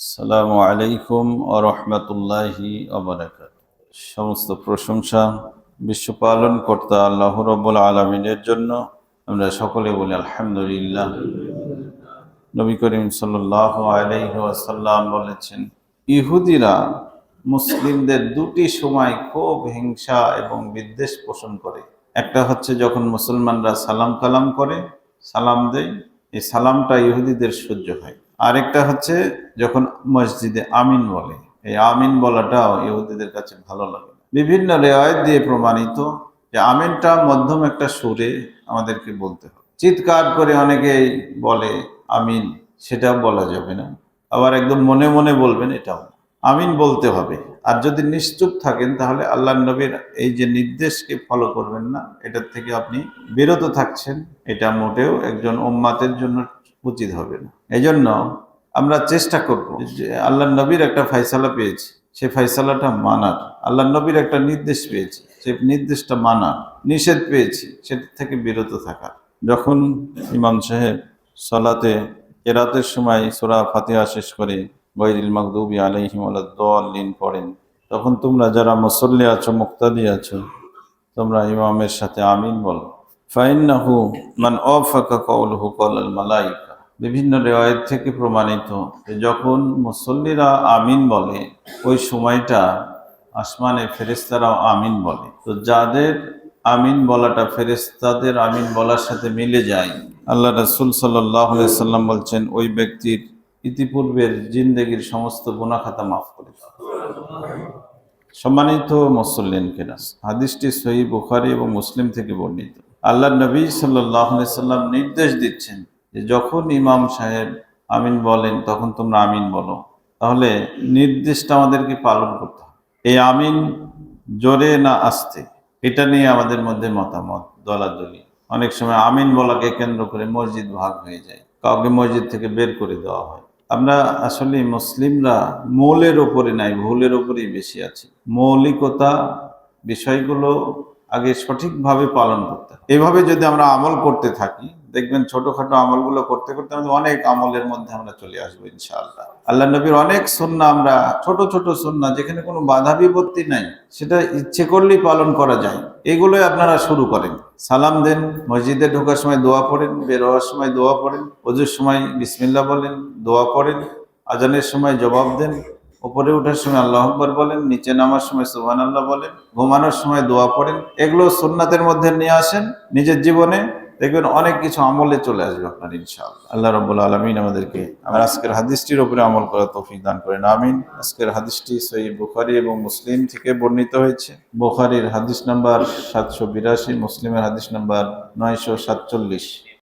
আসসালামু আলাইকুম ও রহমতুল্লাহি সমস্ত প্রশংসা বিশ্ব পালন কর্তা আল্লাহ রব্বুল আলমিনের জন্য। আমরা সকলে বলি আলহামদুলিল্লাহ। নবী করিম সাল্লাহ আলাইহি আসাল্লাম বলেছেন, ইহুদিরা মুসলিমদের দুটি সময় খুব হিংসা এবং বিদ্বেষ পোষণ করে। একটা হচ্ছে যখন মুসলমানরা সালাম কালাম করে, সালাম দেয়, এই সালামটা ইহুদিদের সহ্য হয়। আরেকটা হচ্ছে যখন মসজিদে আমিন বলে, এই আমিন বলাটাও ইহুদিদের কাছে ভালো লাগে বিভিন্ন রেওয়ায়ত দিয়ে প্রমাণিত যে আমিনটা মধ্যম একটা সুরে আমাদেরকে বলতে হবে। চিৎকার করে অনেকেই বলে, আমিন, সেটাও বলা যাবে না। আবার একদম মনে মনে বলবেন, এটাও আমিন বলতে হবে। আর যদি নিশ্চুপ থাকেন, তাহলে আল্লাহ নবীর এই যে নির্দেশকে ফলো করবেন না, এটার থেকে আপনি বিরত থাকছেন। এটা মোটেও একজন ওম্মাতের জন্য উচিত হবে না। এই জন্য আমরা চেষ্টা করব যে আল্লাহ নবীর একটা ফয়সালা পেয়েছি, সে ফয়সালাটা মানার। আল্লাহ নবীর একটা নির্দেশ পেয়েছি, সে নির্দেশটা মানার। নিষেধ পেয়েছি, সেটা থেকে বিরত থাকা যখন ইমাম সাহেব সলাতে কেরাতের সময় সোরা ফাতিহা শেষ করে গৈরিল মাকদুবি আলাইহিম দলিন পড়েন, তখন তোমরা যারা মুসল্লি আছো, মুক্তাদি আছো, তোমরা ইমামের সাথে আমিন বলো। ফাইন্নাহু মান অফাকা কওলহু কলাল মালাইকা। বিভিন্ন রেওয়ায়ত থেকে প্রমাণিত যখন মুসল্লিরা আমিন বলে, ওই সময়টা আসমানে ফেরেস্তারাও আমিন বলে। তো যাদের আমিন বলাটা ফেরেস্তাদের আমিন বলার সাথে মিলে যায়, আল্লাহ রসুল সাল্লাম বলছেন, ওই ব্যক্তির ইতিপূর্বের জিন্দেগির সমস্ত গুণাখাতা মাফ করে সম্মানিত মুসল্লিন কেনাস হাদিসটি সহি বুখারি এবং মুসলিম থেকে বর্ণিত। আল্লাহ নবী সাল্লাহ সাল্লাম নির্দেশ দিচ্ছেন যে যখন ইমাম সাহেব আমিন বলেন, তখন তোমরা আমিন বলো। তাহলে নির্দেশটা আমাদেরকে পালন করতে হবে। এই আমিন জোরে না আসতে, এটা নিয়ে আমাদের মধ্যে মতামত, দলাদলি। অনেক সময় আমিন বলাকে কেন্দ্র করে মসজিদ ভাগ হয়ে যায়, কাউকে মসজিদ থেকে বের করে দেওয়া হয়। আমরা আসলে মুসলিমরা মৌলের ওপরে নাই, ভুলের ওপরেই বেশি আছি। মৌলিকতা বিষয়গুলো আগে সঠিকভাবে পালন করতে এভাবে যদি আমরা আমল করতে থাকি দেখবেন ছোটখাটো আমলগুলো করতে করতে আমাদের অনেক আমলের মধ্যে আমরা চলে আসব, ইনশাআল্লাহ। আল্লাহ নবীর অনেক সন্না আমরা, ছোট ছোট সন্না যেখানে কোনো বাধা বিপত্তি নাই, সেটা ইচ্ছে করলেই পালন করা যায়। এগুলোই আপনারা শুরু করেন। সালাম দেন, মসজিদে ঢোকার সময় দোয়া পড়েন, বের হওয়ার সময় দোয়া পড়েন অজুর সময় বিসমিল্লা বলেন, দোয়া পড়েন আজানের সময় জবাব দেন, ওপরে ওঠার সময় আল্লাহ আকবর বলেন, নিচে নামার সময় সুহান আল্লাহ বলেন, ঘুমানোর সময় দোয়া পড়েন। এগুলো সুন্নাতের মধ্যে নিয়ে আসেন, নিজের জীবনে দেখবেন অনেক কিছু আমলে চলে আসবে আপনার, ইনশাআল্লাহ। আল্লাহ রব্বুল আলমিন আমাদেরকে, আমার আজকের হাদিসটির উপরে আমল করা তৌফিক দান করেন, আমিন। আজকের হাদিসটি সেই বুখারি এবং মুসলিম থেকে বর্ণিত হয়েছে। বুখারির হাদিস নাম্বার সাতশো বিরাশি, মুসলিমের হাদিস নাম্বার নয়শো সাতচল্লিশ।